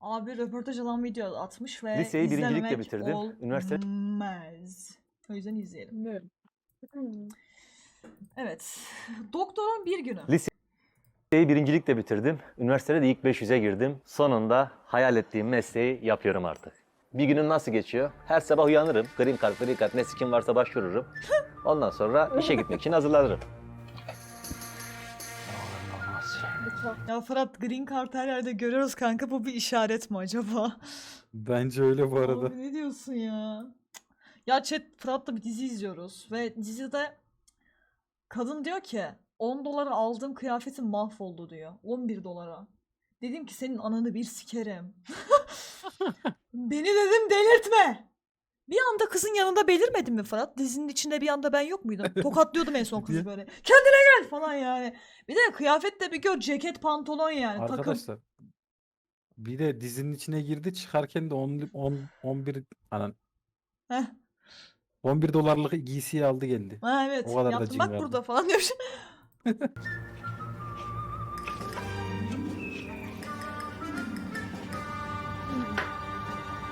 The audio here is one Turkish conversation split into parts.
Abi röportaj alan video atmış ve Liseyi birincilikle bitirdim. Üniversite- olmaz. O yüzden izleyelim. Evet. Evet. Doktorun bir günü. Liseyi birincilikle bitirdim. Üniversitede de ilk 500'e girdim. Sonunda hayal ettiğim mesleği yapıyorum artık. Bir günüm nasıl geçiyor? Her sabah uyanırım. Green card, green card ne sikim varsa başvururum. Ondan sonra işe gitmek için hazırlanırım. Ya Fırat Green Card her yerde görüyoruz kanka. Bu bir işaret mi acaba? Bence öyle bu arada. Abi ne diyorsun ya? Ya chat Fırat'la bir dizi izliyoruz ve dizide kadın diyor ki 10 dolara aldığım kıyafetim mahvoldu diyor. 11 dolara. Dedim ki senin ananı bir sikerim. Beni dedim delirtme. Bir anda kızın yanında belirmedin mi Fırat? Dizinin içinde bir anda ben yok muydum? Tokatlıyordum en son kızı böyle. Kendine gel falan yani. Bir de kıyafet de bir gör ceket pantolon yani takım. Arkadaşlar bir de dizinin içine girdi çıkarken de 10 10 11 anan Heh. 11 dolarlık giysiyi aldı geldi. Ha evet. O kadar da Yaptım bak burada falan diyor.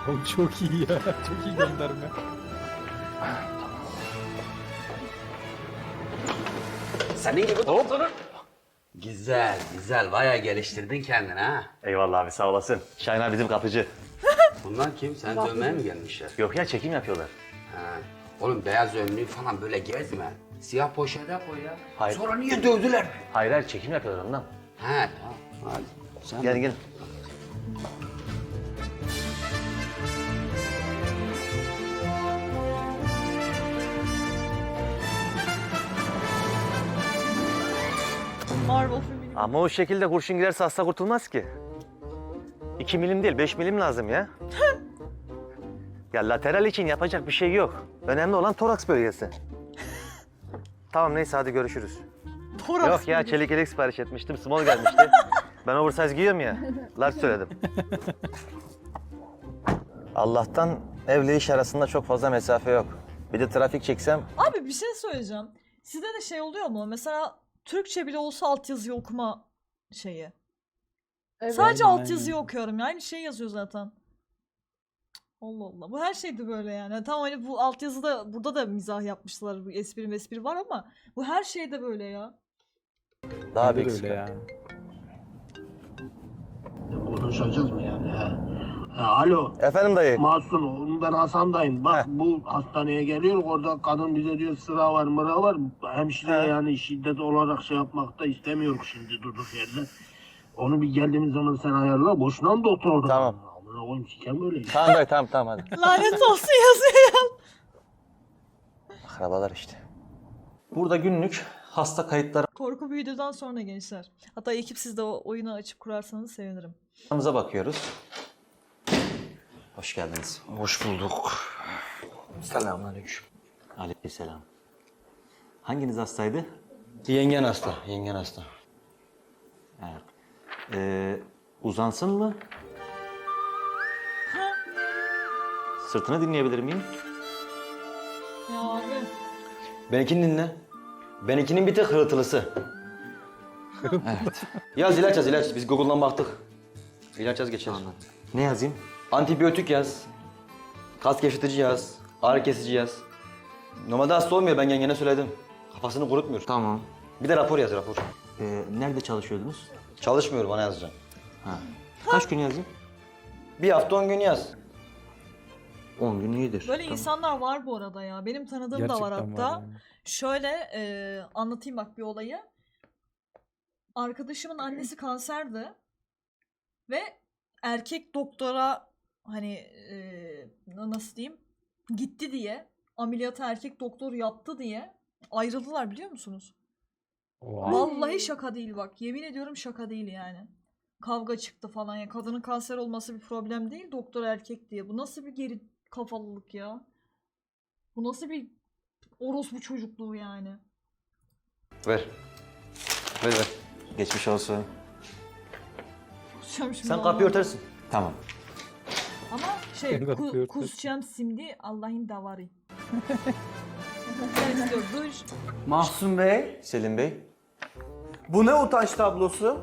Oğlum çok iyi ya. Çok iyi gönderme. Senin gibi doktorum. Güzel, güzel. Bayağı geliştirdin kendini ha. Eyvallah abi sağ olasın. Şahin abi bizim kapıcı. Bunlar kim? Sen dövmeye mi gelmişler? Yok ya çekim yapıyorlar. Ha. Oğlum beyaz önlüğü falan böyle gezme. Siyah poşete koy ya. Hayır. Sonra niye dövdüler? Hayır hayır çekim yapıyorlar ondan. He tamam. Hadi. Sen Gel gel. Marvel filmi. Ama o şekilde kurşun girerse hasta kurtulmaz ki. 2 milim değil 5 milim lazım ya. ya lateral için yapacak bir şey yok. Önemli olan toraks bölgesi. tamam neyse hadi görüşürüz. Toraks Yok ya çelik yelek sipariş etmiştim. Small gelmişti. ben oversize giyiyorum ya. Large söyledim. Allah'tan evle iş arasında çok fazla mesafe yok. Bir de trafik çeksem Abi bir şey söyleyeceğim. Sizde de şey oluyor mu? Mesela Türkçe bile olsa altyazıyı okuma şeyi. Evet. Sadece Aynen, altyazıyı aynen. okuyorum. Yani şey yazıyor zaten. Allah Allah. Bu her şeyde böyle yani. Tamam hani bu altyazıda burada da mizah yapmışlar. Bu espri espri var ama bu her şeyde böyle ya. daha Bende de öyle ya. Konuşacağız mı yani? Ha. Ha, alo. Efendim dayı. Masum, ben Hasan'dayım. Bak Heh. bu hastaneye geliyor. Orada kadın bize diyor sıra var mıra var. Hemşire He. yani şiddet olarak şey yapmak da istemiyor şimdi durduk yerde. Onu bir geldiğimiz zaman sen ayarla. Boşuna mı doktor orada? Tamam. Amına koyayım sikem böyle. iş. Tamam dayı tamam tamam hadi. Lanet olsun yazıyor ya. Akrabalar işte. Burada günlük hasta kayıtlarımıza Korku videodan sonra gençler. Hatta ekip siz de o oyunu açıp kurarsanız sevinirim. bakıyoruz. Hoş geldiniz. Hoş bulduk. Selamünaleyküm. Aleykümselam. Hanginiz hastaydı? Yengen hasta, yengen hasta. Evet. Ee, uzansın mı? Sırtını dinleyebilir miyim? Ya abi. Benimkini dinle. Benimkinin bir tek hırıltılısı. evet. Yaz ilaç yaz ilaç. Biz Google'dan baktık. İlaç yaz geçer. Ne yazayım? Antibiyotik yaz. Kas gevşetici yaz. Ağrı kesici yaz. Normalde hasta olmuyor ben yengene söyledim. Kafasını kurutmuyor. Tamam. Bir de rapor yaz rapor. Ee, nerede çalışıyordunuz? Çalışmıyor bana yazacaksın. Ha. Kaç gün yazayım? Bir hafta on gün yaz. 10 gün iyidir. Böyle Tamam. insanlar var bu arada ya. Benim tanıdığım da var Gerçekten hatta. var yani. Şöyle e, anlatayım bak bir olayı. Arkadaşımın annesi kanserdi ve erkek doktora hani e, nasıl diyeyim gitti diye ameliyatı erkek doktor yaptı diye ayrıldılar biliyor musunuz? Oha. Vallahi şaka değil bak. Yemin ediyorum şaka değil yani. Kavga çıktı falan ya. Kadının kanser olması bir problem değil. Doktor erkek diye. Bu nasıl bir geri kafalılık ya? Bu nasıl bir orospu çocukluğu yani? Ver. Ver ver. Geçmiş olsun. Sen kapıyı örtersin. Tamam. Ama şey ku, kusacağım şimdi Allah'ın davarı. Ben istiyorum duş. Mahsun Bey, Selim Bey, bu ne utanç tablosu?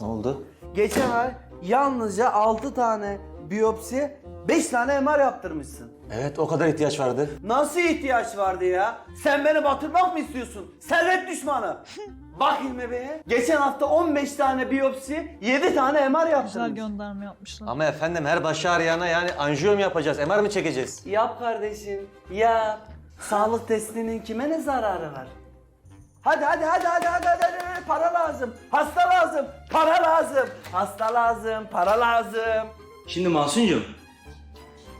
ne oldu? Geçen ay yalnızca 6 tane biyopsi, 5 tane MR yaptırmışsın. Evet o kadar ihtiyaç vardı. Nasıl ihtiyaç vardı ya? Sen beni batırmak mı istiyorsun? Servet düşmanı. Bak İlmi Bey'e. Geçen hafta 15 tane biyopsi, 7 tane MR Güzel yaptırmış. gönderme yapmışlar. Ama efendim her başı ağrıyana yani anjiyo mu yapacağız, MR mi çekeceğiz? Yap kardeşim, yap. Sağlık testinin kime ne zararı var? Hadi hadi hadi hadi hadi hadi, hadi, hadi. para lazım. Hasta lazım. Para lazım. Hasta lazım. Para lazım. Şimdi Mahsuncuğum,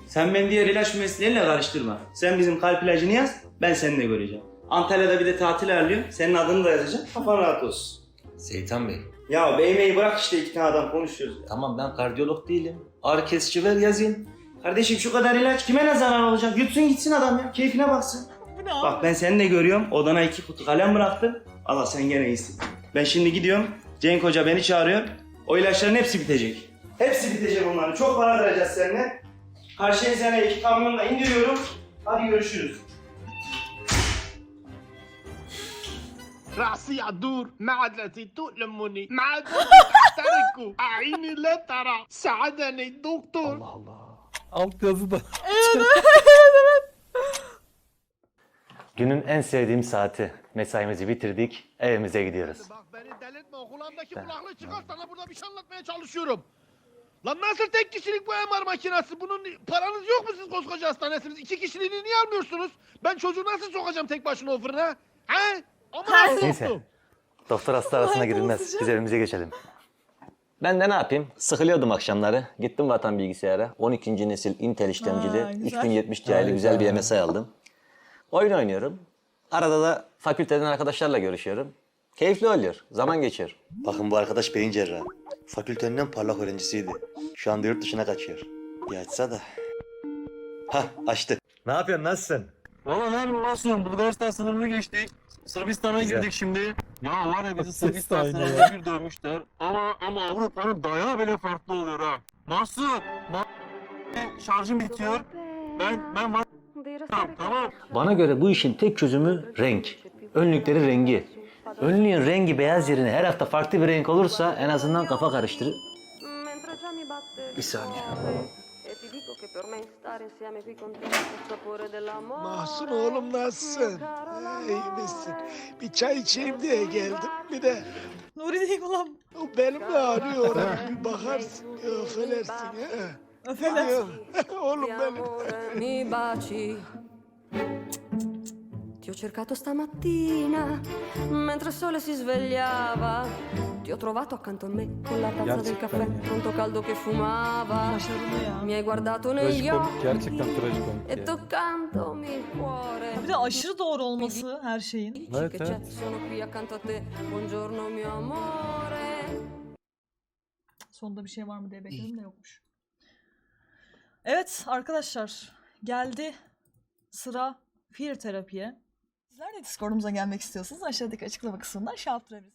sen beni diğer ilaç mesleğiyle karıştırma. Sen bizim kalp ilacını yaz, ben seninle göreceğim. Antalya'da bir de tatil ayarlıyorum, senin adını da yazacağım, kafan rahat olsun. Seyitan Bey, Ya beymeyi bırak işte iki tane adam konuşuyoruz. tamam ben kardiyolog değilim. Ağrı kesici ver yazayım. Kardeşim şu kadar ilaç kime ne zarar olacak? Yutsun gitsin adam ya, keyfine baksın. Bak ben seni de görüyorum, odana iki kutu kalem bıraktım. Allah sen gene iyisin. Ben şimdi gidiyorum, Cenk Hoca beni çağırıyor. O ilaçların hepsi bitecek. Hepsi bitecek onların. Çok para vereceğiz seninle. Karşıya sana iki kamyonla indiriyorum. Hadi görüşürüz. راسي عدور معدتي تؤلمني معدتي تحترق أعيني لا ترى ساعدني الدكتور Alt yazı da. Günün en sevdiğim saati. Mesaimizi bitirdik, evimize gidiyoruz. Bak beni delirtme kulağımdaki kulaklığı çıkar sana burada bir şey anlatmaya çalışıyorum. Lan nasıl tek kişilik bu MR makinesi? Bunun paranız yok mu siz koskoca hastanesiniz? İki kişiliğini niye almıyorsunuz? Ben çocuğu nasıl sokacağım tek başına o fırına? He? Ama nasıl Neyse. Doktor hasta arasına girilmez. Biz evimize geçelim. Ben de ne yapayım? Sıkılıyordum akşamları. Gittim vatan bilgisayara. 12. nesil Intel işlemcili. Ha, güzel. 3070 Ti'li güzel bir MSI aldım. Oyun oynuyorum. Arada da fakülteden arkadaşlarla görüşüyorum. Keyifli oluyor. Zaman geçiyor. Bakın bu arkadaş beyin cerrahı. Fakültenin en parlak öğrencisiydi. Şu anda yurt dışına kaçıyor. Bir açsa da. Hah açtı. Ne yapıyorsun? Nasılsın? Valla ne yapayım Masum? Bulgaristan sınırını geçtik. Sırbistan'a Güzel. girdik şimdi. Ya var ya bizi Sırbistan ya. bir dövmüşler. Ama ama Avrupa'nın dayağı bile farklı oluyor ha. Masum! Ma şarjım bitiyor. Ben ben var tamam. Bana göre bu işin tek çözümü renk. Önlükleri rengi. Önlüğün rengi beyaz yerine her hafta farklı bir renk olursa en azından kafa karıştırır. Bir saniye. Mahsun oğlum nasılsın? İyi misin? Bir çay içeyim diye geldim. Bir de Nuri değil ulan. o belim de ağrıyor. Bir bakarsın. Öfelersin. he. Öfeler. oğlum benim. mi baci. Ti ho cercato stamattina mentre il sole si svegliava. Ti ho trovato accanto a me con la tazza del Gerçekten caffè ya. pronto caldo che fumava. Başarılı ya. Mi hai guardato negli Trajikomik. occhi Gerçekten trajikomik e ya. toccandomi il cuore. Bir de aşırı doğru olması her şeyin. Dici Evet, che c'è, evet. sono qui accanto a te. Buongiorno mio amore. Sonunda bir şey var mı diye bekledim de yokmuş. Evet arkadaşlar geldi sıra fear terapiye. Sizler de Discord'umuza gelmek istiyorsanız aşağıdaki açıklama kısmından şey yaptırabilirsiniz.